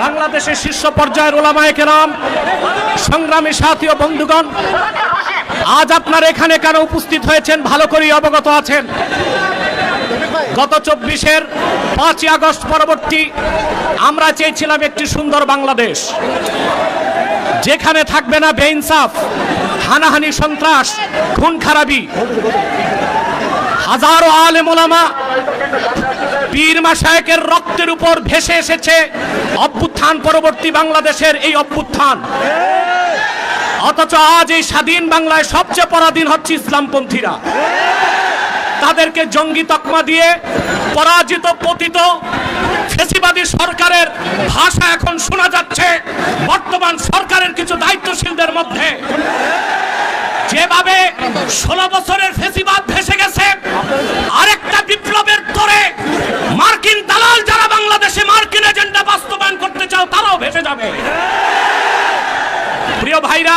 বাংলাদেশের শীর্ষ পর্যায়ের ওলামায়ে কেরাম সংগ্রামী সাথী ও বন্ধুগণ, আজ আপনার এখানে কেন উপস্থিত হয়েছেন? ভালো করেই অবগত আছেন। গত চব্বিশের পাঁচই আগস্ট পরবর্তী আমরা চেয়েছিলাম একটি সুন্দর বাংলাদেশ। যেখানে থাকবে না বেইনসাফ, হানাহানি সন্ত্রাস, খুন খারাপি। হাজারো আলেম ওলামা পীর মাসায়েকের রক্তের উপর ভেসে এসেছে অভ্যুত্থান পরবর্তী বাংলাদেশের এই অভ্যুত্থান। অথচ আজ এই স্বাধীন বাংলায় সবচেয়ে পরাধীন হচ্ছে ইসলামপন্থীরা। তাদেরকে জঙ্গি তকমা দিয়ে পরাজিত, পতিত ফেসিবাদী সরকারের ভাষা এখন শোনা যাচ্ছে। বর্তমান সরকারের কিছু দায়িত্বশীলদের মধ্যে। যেভাবে ষোলো বছরের ফেসিবাদ ভেসে গেছে আরেকটা বিপ্লবের তোরে মার্কিন দালাল যারা বাংলাদেশে মার্কিন এজেন্ডা বাস্তবায়ন করতে চাও তারাও ভেসে যাবে প্রিয় ভাইরা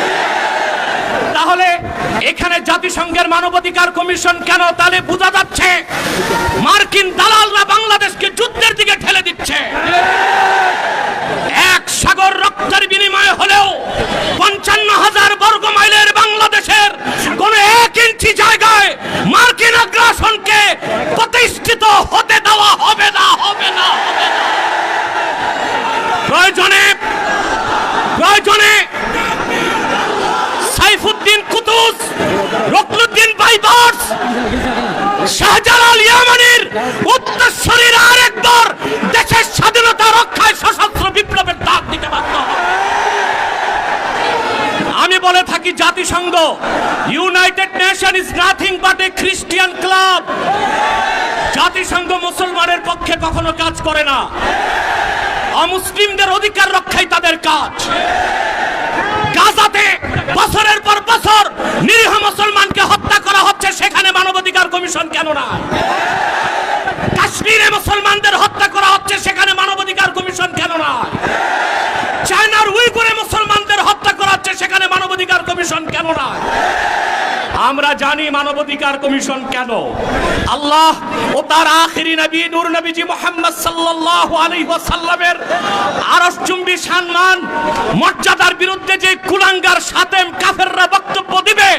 তাহলে এখানে জাতিসংঘের মানবাধিকার কমিশন কেন তাহলে বোঝা যাচ্ছে? মার্কিন দালালরা বাংলাদেশকে যুদ্ধের দিকে ঠেলে দিচ্ছে। বলে থাকি জাতিসংঘ। United Nation is nothing but a Christian club জাতিসংঘ মুসলমানের পক্ষে কখনো কাজ করে না। অমুসলিমদের অধিকার রক্ষাই তাদের কাজ। গাজাতে বছরের পর বছর নিরীহ মুসলমানকে হত্যা করা হচ্ছে, সেখানে মানবাধিকার কমিশন কেন না কাশ্মীরে মুসলমানদের হত্যা করা হচ্ছে সেখানে মানবাধিকার কমিশন কেন না চায়নার উইগুরে মুসলমানদের হত্যা করা হচ্ছে সেখানে মানবাধিকার কমিশন কেন না আমরা জানি মানবাধিকার কমিশন কেন। আল্লাহ ও তার আখিরি নবী, নূর নবীজি মোহাম্মদ সাল্লাল্লাহু আলাইহি ওয়াসাল্লামের আরশ চুম্বি সম্মান, মর্যাদার বিরুদ্ধে যে কুলাঙ্গার সাতেম কাফেররা বক্তব্য দিবে,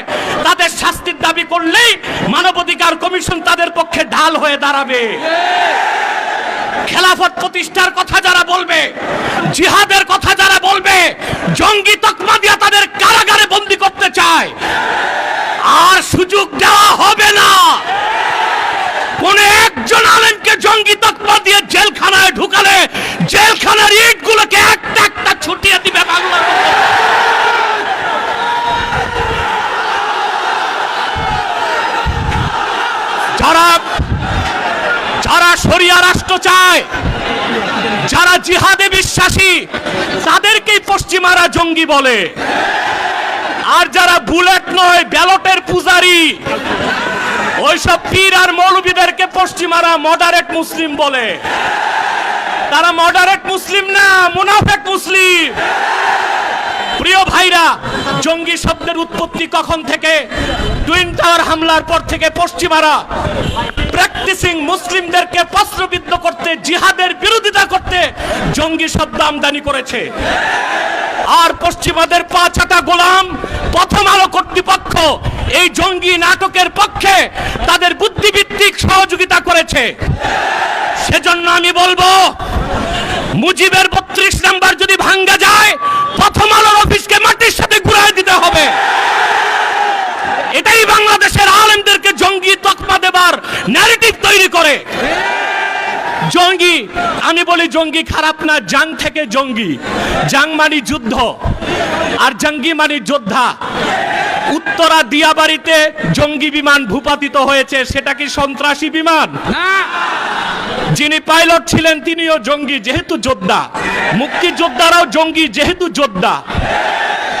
তাদের শাস্তির দাবি করলেই মানবাধিকার কমিশন তাদের পক্ষে ঢাল হয়ে দাঁড়াবে। খেলাফত প্রতিষ্ঠার কথা যারা বলবে, জিহাদের কথা যারা বলবে, জঙ্গি তকমা দিয়ে তাদের কারাগারে বন্দি করতে চায়। আর সুযোগ দেওয়া হবে না। কোন একজন আলেমকে জঙ্গি তকমা দিয়ে জেলখানায় ঢুকালে জেলখানার ইটগুলোকে একটা একটা ছুটিয়ে দিবে বাংলা যারা শরিয়া রাষ্ট্র চায়। যারা জিহাদে বিশ্বাসী, তাদেরকেই পশ্চিমারা জঙ্গি বলে। আর যারা বুলেট নয়, ব্যালটের পূজারি, ওইসব পীর আর মৌলবীদেরকে পশ্চিমারা মডারেট মুসলিম বলে। তারা মডারেট মুসলিম না, মুনাফেক মুসলিম। প্রিয় ভাইরা, জঙ্গি শব্দের উৎপত্তি কখন থেকে? টুইন টাওয়ার হামলার পর থেকে পশ্চিমারা প্র্যাকটিসিং মুসলিমদেরকে প্রশ্নবিদ্ধ করতে, জিহাদের বিরোধিতা করতে জঙ্গি শব্দ আমদানি করেছে। আর পশ্চিমাদের পা ছাটা গোলাম, প্রথম আলো কর্তৃপক্ষ এই জঙ্গি নাটকের পক্ষে তাদের বুদ্ধিভিত্তিক সহযোগিতা করেছে। সেজন্য আমি বলব, মুজিবের বত্রিশ নাম্বার জঙ্গি তকমা দেবার ন্যারেটিভ তৈরি করে। জঙ্গি আমি বলি জঙ্গি খারাপ না জাং থেকে জঙ্গি। জাং মানি যুদ্ধ আর জঙ্গি মানি যোদ্ধা। উত্তরা দিয়াবাড়িতে জঙ্গি বিমান ভূপাতিত হয়েছে সেটা কি সন্ত্রাসী বিমান? যিনি পাইলট ছিলেন তিনিও জঙ্গি যেহেতু যোদ্ধা। মুক্তিযোদ্ধারাও জঙ্গি যেহেতু যোদ্ধা।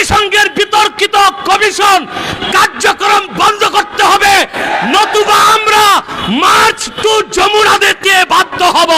জাতিসংঘের বিতর্কিত কমিশন কার্যক্রম বন্ধ করতে হবে। নতুবা আমরা মার্চ টু যমুনা দিতে বাধ্য হব।